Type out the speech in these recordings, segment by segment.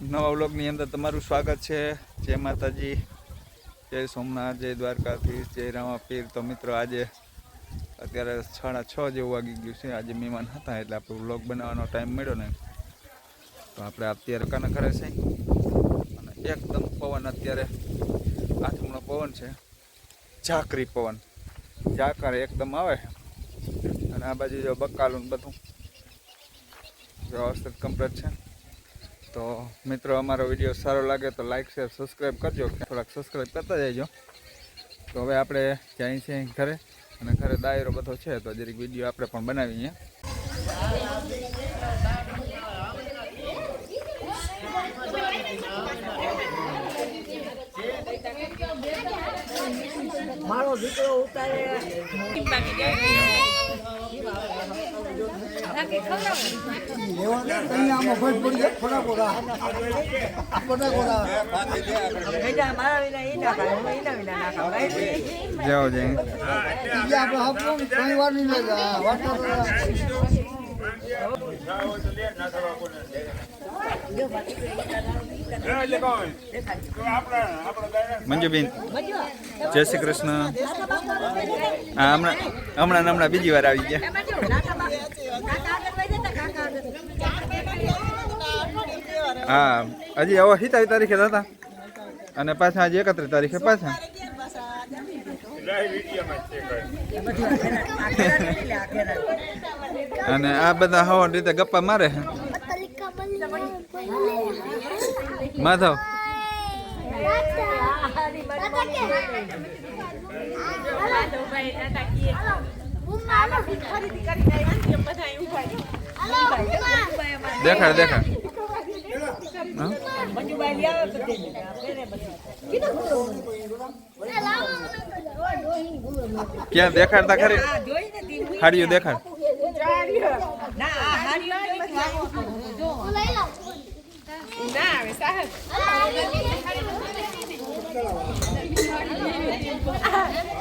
નવા વ્લોગની અંદર તમારું સ્વાગત છે. જય માતાજી, જય સોમનાથ, જય દ્વારકાથી જય રામાપીર તો મિત્રો, આજે અત્યારે સાડા છ જેવું વાગી ગયું છે. આજે મહેમાન હતા એટલે આપણે વ્લોગ બનાવવાનો ટાઈમ મળ્યો ને, તો આપણે અત્યારે કાને ઘરે છે. અને એકદમ પવન અત્યારે આથમણો પવન છે. ઝાકરી પવન. ઝાકર એકદમ આવે. અને આ બાજુ જો બકાલું બધું. વ્યવસ્થિત કમ્પ્લીટ છે. તો મિત્રો, અમારો વીડિયો સારો લાગે તો લાઇક શેર સબસ્ક્રાઈબ કરજો. થોડાક સબસ્ક્રાઈબ કરતા જજો. તો હવે આપણે જાય છે ઘરે અને ઘરે દાયરો બધો છે, તો જરીક વીડિયો આપણે પણ બનાવીએ. મારો દીકરો ઉતારે બેટા મારા વિના ઈ ના ખાય હું એના વિના ના ખાવ ભાઈ જાઓ જઈ મંજુબેન જય શ્રી કૃષ્ણ. હમણાં હમણાં હમણાં બીજી વાર આવી ગયા. હા, હજી હવે સિત્તાવીસ તારીખે હતા. અને પાછા આજે એકત્રીસ તારીખે પાછા. અને આ બધા હવાની રીતે ગપ્પા મારે છે. માધવ. દેખાડ દેખાડ હા? મંજુભાઈ લઈ આવે તો તેને. તેને બધું. ક્યાં દેખાડતા ખરી? દેખાડ. હાડીઓ તો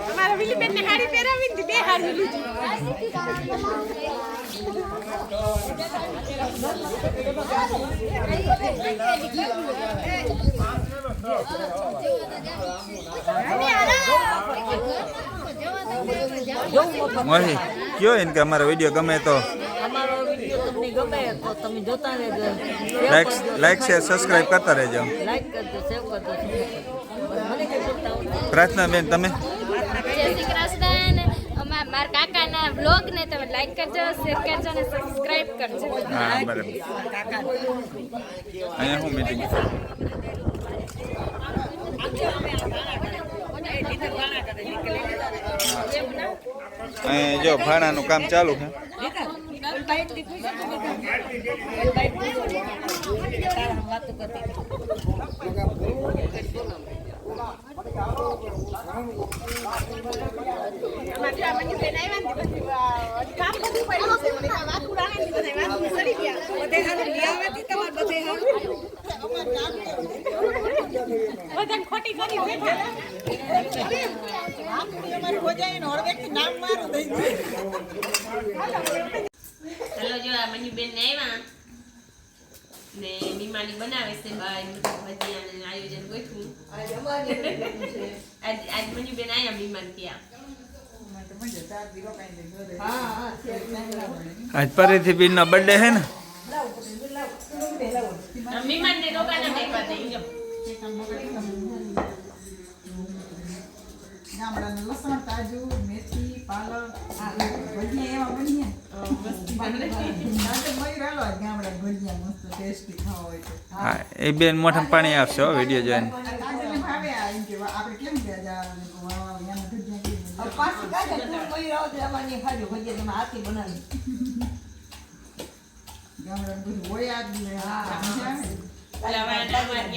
અમારા વિલીબેન ને હાડી પહેરાવી બે હાડી લીધી. મોહી કયો એને કે અમારો વીડિયો ગમે તો? અમારો વીડિયો તમને ગમે તો તમે જોતા રહેજો. લાઈક લાઈક શેર સબસ્ક્રાઈબ કરતા રહેજો. પ્રાર્થના બેન તમે જય શ્રી કૃષ્ણ અમારા મારા કાકાના બ્લોગ ને તમે લાઈક કરજો શેર કરજો અને સબસ્ક્રાઇબ કરજો હા બરાબર કાકા અહીંયા હું મીટિંગ અહીંયા જો ભાડાનું કામ ચાલુ છે વાતો કરતી કામ બધું પડ્યું છે મને વાત ઉડાડે ને બધા વાત સરી ગયા બધે હારું લઈ આવે તી તમારે બધે હારું બધા ખોટી કરી બેઠા ચાલો જો આ મનીબેન ને આવ્યા ને મીમાની બનાવે છે બાય ભજીયા ને આયોજન ગોઠવું. આજ આજ મનીબેન આયા મીમાન ત્યાં આજ પરેથી બિન નો બર્થડે છે ને? મીમાન ને રોકાના બેઠા જો લસણ તાજું મેથી પાલક ભજીયા એવા બનીએ. ગામડા ભજીયા મસ્ત ટેસ્ટી ખાવા હોય હા એ બેન મોઢામાં પાણી આવશે હો વીડિયો જોઈને.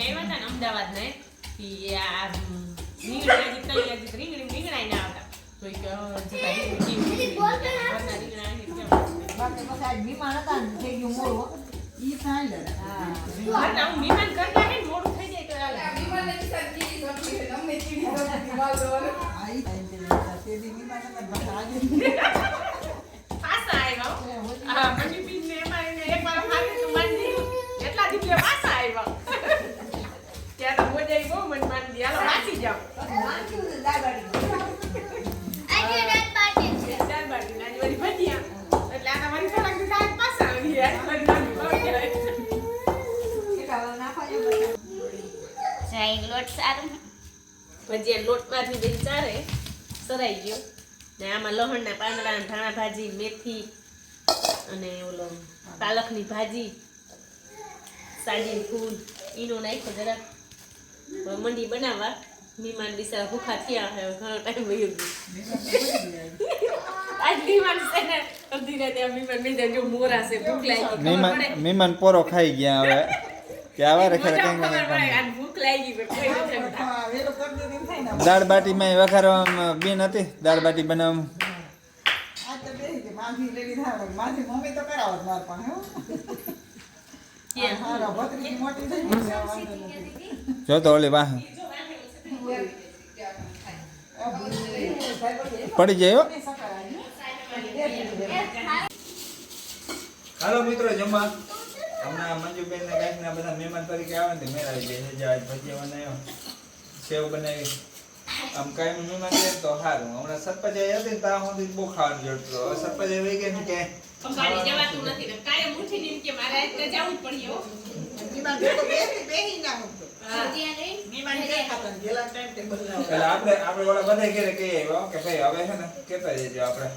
આપણે અમદાવાદ ને આ રીંગણા જીતતા ગયા જીત રીંગણી રીંગણા ના આવતા તો કે જીતા એટલા દીકરા પાછા આવ્યા ત્યારે તો આવી બહુ મન માન ગયા વાંચી જાઓ ભજીયા લોટમાંથી બેન ચારે સરાઈ ગયો. ને આમાં લહણના પાંદડા ધાણા ભાજી મેથી અને ઓલો પાલકની ભાજી સાજી ફૂલ ઈનો નાખ્યો જરાક. મંડી બનાવવા. મીમાન બિચારા ભૂખા થયા હવે ઘણો ટાઈમ વયો ગયો. આજ મહેમાન છે ને અડધી રાતે આ મેં જો મોરા છે ભૂખ લાગી. મહેમાન પોરો ખાઈ ગયા હવે. કે આવા રખે કંઈ દાળ બાટીમાં વઘારવામાં બેન હતી દાળ બાટી બનાવવામાં. જો તો ઓલી વાહ. પડી જાય હો. હાલો મિત્રો જમવા. હમણાં મંજુબેન ને કાંઈક ના બધા મહેમાન તરીકે આવે ને મેળ આવી જાય. જે આજ ભજીયા બનાવ્યો. સેવ બનાવી. આમ કાંઈ મહેમાન છે તો સારું હમણાં સતપજાઈ હતી ને ત્યાં સુધી બહુ ખાવાનું જોડતું હવે વહી ગઈ ને કે આપણે આપણે ઓલા બધા ઘરે કહીએ કે ભાઈ હવે છે ને કેતા જજો આપણે.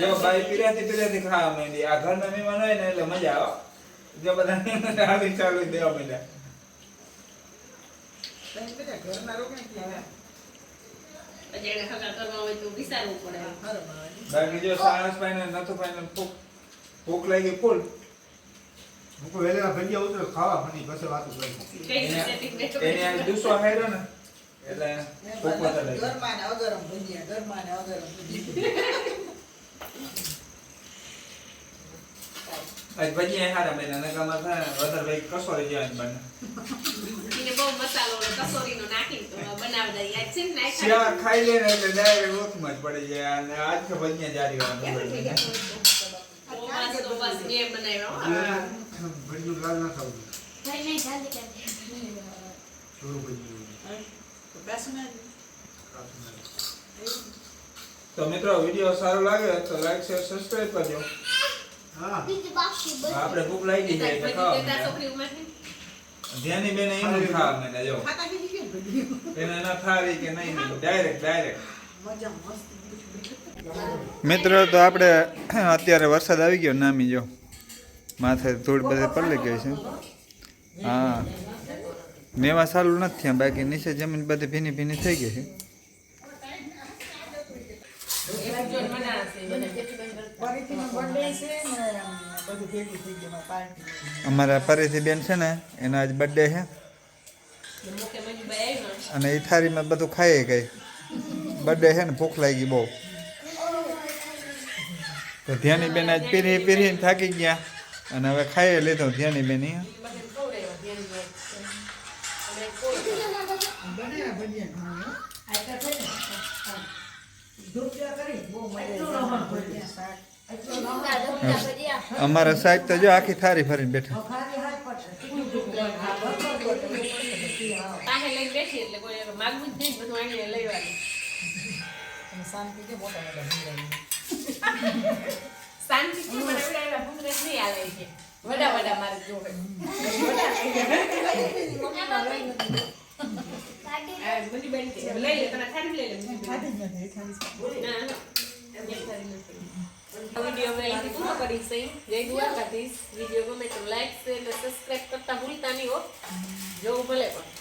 જો ભાઈ પીરાતી પીરાતી ખાવા માંડી. આ ઘરના મહેમાન હોય ને એટલે મજા આવે. જો બધા આવી ચાલુ દેવા માંડ્યા. ઘરના હારું બાવા. બાકી જો સાણસ ભાઈ ને નથુ ભાઈ ને ભૂખ લાગી ફૂલ. કોઈ વહેલા ભજીયા ઉતરે ખાવા મની પછી વાતો કરી. એને આ દુસો હાર્યો ને એટલે ભૂખ વધારે લાગી. ઘરમાં ને અગરમ ભજીયા, ઘરમાં ને અગરમ ભજીયા. આજ ભજીયા હારા બન્યા નકામાં થાય વધારે ભાઈ કસોરી જાય જ બને. એને બહુ મસાલો ને કસોરીનો નાખીને તો બનાવતા યાદ છે ને ખાઈ લે ને એટલે ડાયરેક્ટ ઓથમાં જ પડી જાય અને આજ કે ભજીયા જારી વાળા બસ મેં બનાવ્યો ભજીયું લાલ ના ખાવું ભાઈ નહીં થોડું ભજીયું તો બેસું ને. તો મિત્રો વીડિયો સારો લાગે તો લાઈક શેર સબસ્ક્રાઇબ કરજો. હા. આપણે ભૂખ લાગી જાય તો ખાવા ધ્યાની બેન એમ ખાવા માંડ્યા જો? એને ના થાવી કે નહીં ડાયરેક્ટ ડાયરેક્ટ મજા મસ્ત. મિત્રો તો આપણે અત્યારે વરસાદ આવી ગયો નામી જો. માથે ધૂળ બધે પડી ગઈ છે. હા. મેવા સારું નથી થયા બાકી નીચે જમીન બધી ભીની ભીની થઈ ગઈ છે. અમારી ફરીથી બેન છે ને એનો આજ બર્થડે છે. અને એ થાળીમાં બધું ખાઈ ગઈ. બર્થડે છે ને ભૂખ લાગી બહુ. તો ધ્યાની બેન આજ પીરી પીરીને થાકી ગયા. અને હવે ખાઈ લીધો, ધ્યાની બેન. અમારા સાહેબ તો જો આખી થારી ફરીને બેઠા ખાલી શાંતિ છે મને નહીં વડા વડા મારે જોવે વીડિયો અહીંથી પૂરો કરીશ જય દ્વારકાધીશ વીડિયો ગમે તો લાઈક શેર અને સબસ્ક્રાઇબ કરતા ભૂલતા નહીં હો જોવું ભલે પણ